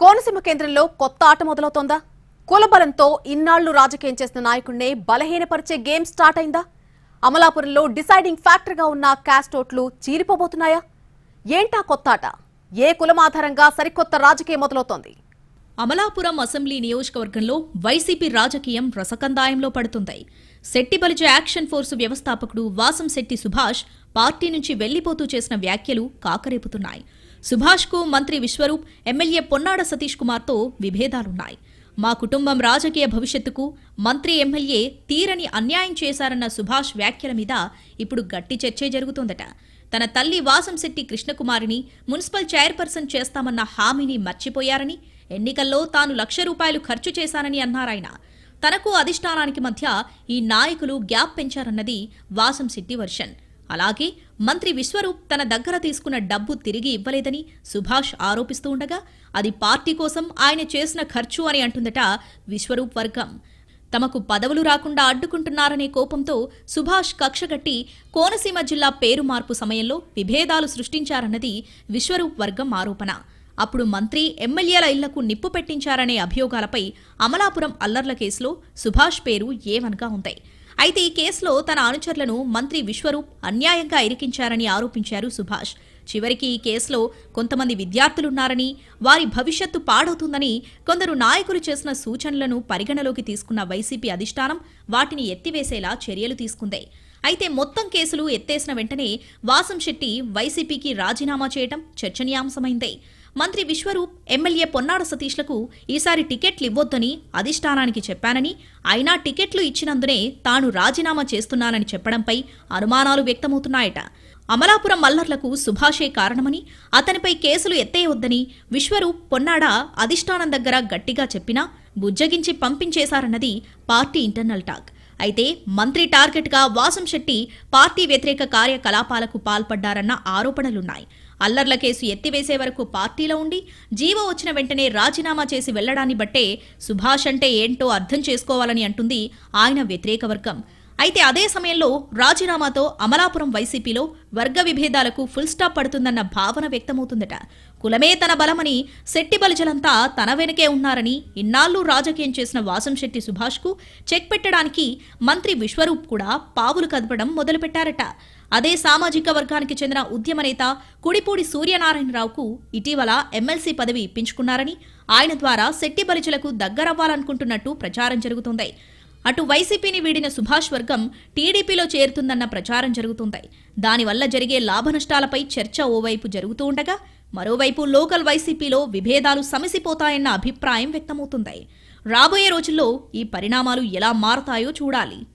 కోనసీమ కేంద్రంలో కొత్త ఆట మొదలవుతోందా? కులబలంతో ఇన్నాళ్ళు రాజకీయం చేసిన నాయకుడినే బలహీనపరిచే గేమ్ స్టార్ట్ అయిందా? అమలాపురంలో డిసైడింగ్ ఫ్యాక్టర్గా ఉన్న క్యాస్ట్ ఓట్లు చీరిపోబోతున్నాయా? ఏంటా కొత్త ఆట? ఏ కులం ఆధారంగా సరికొత్త రాజకీయం మొదలవుతోంది? అమలాపురం అసెంబ్లీ నియోజకవర్గంలో వైసీపీ రాజకీయం రసకందాయంలో పడుతుంది. శెట్టిబలిజ యాక్షన్ ఫోర్సు వ్యవస్థాపకుడు వాసం శెట్టి సుభాష్ పార్టీ నుంచి వెళ్ళిపోతూ చేసిన వ్యాఖ్యలు కాకరేపుతున్నాయి. సుభాష్కు మంత్రి విశ్వరూప్ ఎమ్మెల్యే పొన్నాడ సతీష్ కుమార్తో విభేదాలున్నాయి. మా కుటుంబం రాజకీయ భవిష్యత్తుకు మంత్రి ఎమ్మెల్యే తీరని అన్యాయం చేశారన్న సుభాష్ వ్యాఖ్యల మీద ఇప్పుడు గట్టి చర్చే జరుగుతోందట. తన తల్లి వాసంశెట్టి కృష్ణకుమారిని మున్సిపల్ చైర్పర్సన్ చేస్తామన్న హామీని మర్చిపోయారని ఎన్నికల్లో తాను లక్ష రూపాయలు ఖర్చు చేశానని అన్నారాయన తనకు అధిష్టానానికి మధ్య ఈ నాయకులు గ్యాప్ పెంచారన్నది వాసంశెట్టి వర్షన్. అలాగే మంత్రి విశ్వరూప్ తన దగ్గర తీసుకున్న డబ్బు తిరిగి ఇవ్వలేదని సుభాష్ ఆరోపిస్తూ ఉండగా అది పార్టీ కోసం ఆయన చేసిన ఖర్చు అని అంటుందట విశ్వరూప్ వర్గం. తమకు పదవులు రాకుండా అడ్డుకుంటున్నారనే కోపంతో సుభాష్ కక్షగట్టి కోనసీమ జిల్లా పేరు మార్పు సమయంలో విభేదాలు సృష్టించారన్నది విశ్వరూప్ వర్గం ఆరోపణ. అప్పుడు మంత్రి ఎమ్మెల్యేల ఇళ్ళకు నిప్పు పెట్టించారనే అభియోగాలపై అమలాపురం అల్లర్ల కేసులో సుభాష్ పేరు ఏవన్గా ఉంటాయి అయితే ఈ కేసులో తన అనుచరులను మంత్రి విశ్వరూప్ అన్యాయంగా ఇరికించారని ఆరోపించారు సుభాష్. చివరికి ఈ కేసులో కొంతమంది విద్యార్థులున్నారని వారి భవిష్యత్తు పాడవుతుందని కొందరు నాయకులు చేసిన సూచనలను పరిగణలోకి తీసుకున్న వైసీపీ అధిష్టానం వాటిని ఎత్తివేసేలా చర్యలు తీసుకుంది. అయితే మొత్తం కేసులు ఎత్తేసిన వెంటనే వాసం శెట్టి వైసీపీకి రాజీనామా చేయటం చర్చనీయాంశమైంది. మంత్రి విశ్వరూప్ ఎమ్మెల్యే పొన్నాడ సతీష్లకు ఈసారి టికెట్లు ఇవ్వొద్దని అధిష్టానానికి చెప్పానని అయినా టికెట్లు ఇచ్చినందునే తాను రాజీనామా చేస్తున్నానని చెప్పడంపై అనుమానాలు వ్యక్తమవుతున్నాయట. అమలాపురం మల్లర్లకు సుభాషే కారణమని అతనిపై కేసులు ఎత్తేయొద్దని విశ్వరూప్ పొన్నాడ అధిష్టానం దగ్గర గట్టిగా చెప్పినా బుజ్జగించి పంపించేశారన్నది పార్టీ ఇంటర్నల్ టాక్. అయితే మంత్రి టార్గెట్గా వాసం శెట్టి పార్టీ వ్యతిరేక కార్యకలాపాలకు పాల్పడ్డారన్న ఆరోపణలున్నాయి. అల్లర్ల కేసు ఎత్తివేసే వరకు పార్టీలో ఉండి జీవో వచ్చిన వెంటనే రాజీనామా చేసి వెళ్ళడాన్ని బట్టే సుభాష్ అంటే ఏంటో అర్థం చేసుకోవాలని అంటుంది ఆయన వ్యతిరేక వర్గం. అయితే అదే సమయంలో రాజీనామాతో అమలాపురం వైసీపీలో వర్గ విభేదాలకు ఫుల్ స్టాప్ పడుతుందన్న భావన వ్యక్తమవుతుందట. కులమే తన బలమని శెట్టి బలిజలంతా తన వెనుకే ఉన్నారని ఇన్నాళ్ళు రాజకీయం చేసిన వాసంశెట్టి సుభాష్కు చెక్ పెట్టడానికి మంత్రి విశ్వరూప్ కూడా పావులు కదపడం మొదలుపెట్టారట. అదే సామాజిక వర్గానికి చెందిన ఉద్యమ నేత కుడిపూడి సూర్యనారాయణరావుకు ఇటీవల ఎమ్మెల్సీ పదవి ఇప్పించుకున్నారని ఆయన ద్వారా శెట్టి బలిజలకు దగ్గరవ్వాలనుకుంటున్నట్టు ప్రచారం జరుగుతోంది. అటు వైసీపీని వీడిన సుభాష్ వర్గం టీడీపీలో చేరుతుందన్న ప్రచారం జరుగుతుంది. దానివల్ల జరిగే లాభనష్టాలపై చర్చ ఓవైపు జరుగుతూ ఉండగా మరోవైపు లోకల్ వైసీపీలో విభేదాలు సమసిపోతాయన్న అభిప్రాయం వ్యక్తమవుతుంది. రాబోయే రోజుల్లో ఈ పరిణామాలు ఎలా మారతాయో చూడాలి.